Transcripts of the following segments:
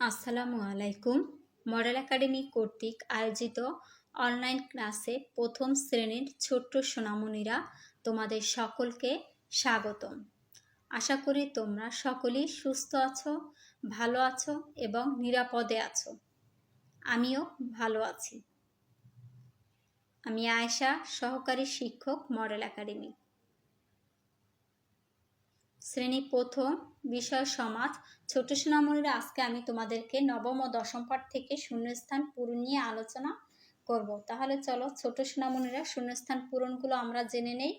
আসসালামু আলাইকুম। Model academy কর্তৃক আয়োজিত অনলাইন ক্লাসে প্রথম শ্রেণির ছোট্ট সোনামণিরা তোমাদের সকলকে স্বাগতম। আশা করি তোমরা সকলেই সুস্থ আছো, ভালো আছো এবং নিরাপদে আছো। আমিও ভালো আছি। আমি আয়েশা, সহকারী শিক্ষক মডেল একাডেমি। শ্রেণি প্রথম বিষয় সমাজ। ছোট সোনামণিরা আজকে আমি তোমাদেরকে নবম ও দশম পাঠ থেকে শূন্যস্থান পূরণ নিয়ে আলোচনা করব। তাহলে চলো ছোট সোনামণিরা শূন্যস্থান পূরণগুলো আমরা জেনে নেই।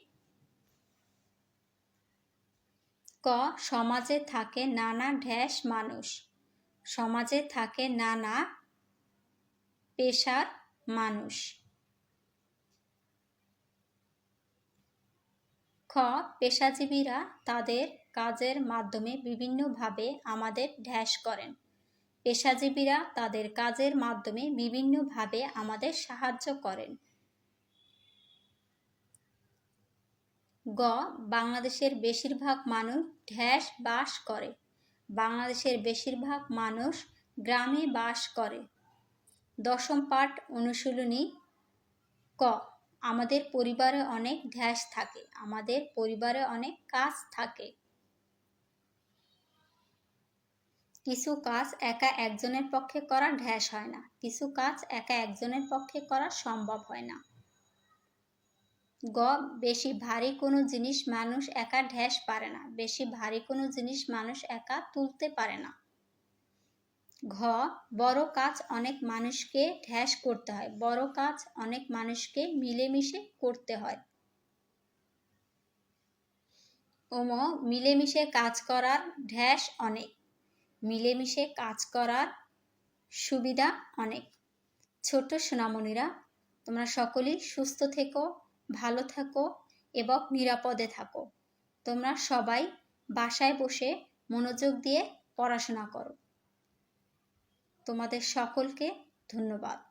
ক, সমাজে থাকে নানা ঢ্যাস মানুষ। সমাজে থাকে নানা পেশার মানুষ। খ, পেশাজীবীরা তাদের কাজের মাধ্যমে বিভিন্নভাবে আমাদের ঢ্যাস করেন। পেশাজীবীরা তাদের কাজের মাধ্যমে বিভিন্নভাবে আমাদের সাহায্য করেন। গ, বাংলাদেশের বেশিরভাগ মানুষ ঢ্যাস বাস করে। বাংলাদেশের বেশিরভাগ মানুষ গ্রামে বাস করে। দশম পাঠ অনুশীলনী, ক, আমাদের পরিবারে অনেক ধ্যাস থাকে, আমাদের পরিবারে অনেক কাজ থাকে। কিছু কাজ একা একজনের পক্ষে করা ঢ্যাস হয় না। কিছু কাজ একা একজনের পক্ষে করা সম্ভব হয় না। গ, বেশি ভারী কোনো জিনিস মানুষ একা ঢ্যাস পারে না। বেশি ভারী কোনো জিনিস মানুষ একা তুলতে পারে না। ঘ, বড় কাজ অনেক মানুষকে ঢ্যাস করতে হয়। বড় কাজ অনেক মানুষকে মিলেমিশে করতে হয়। ওম, মিলেমিশে কাজ করার ঢ্যাস অনেক। মিলেমিশে কাজ করার সুবিধা অনেক। ছোট সোনামণিরা, তোমরা সকলেই সুস্থ থেকো, ভালো থাকো এবং নিরাপদে থাকো। তোমরা সবাই বাসায় বসে মনোযোগ দিয়ে পড়াশোনা করো। তোমাদের সকলকে ধন্যবাদ।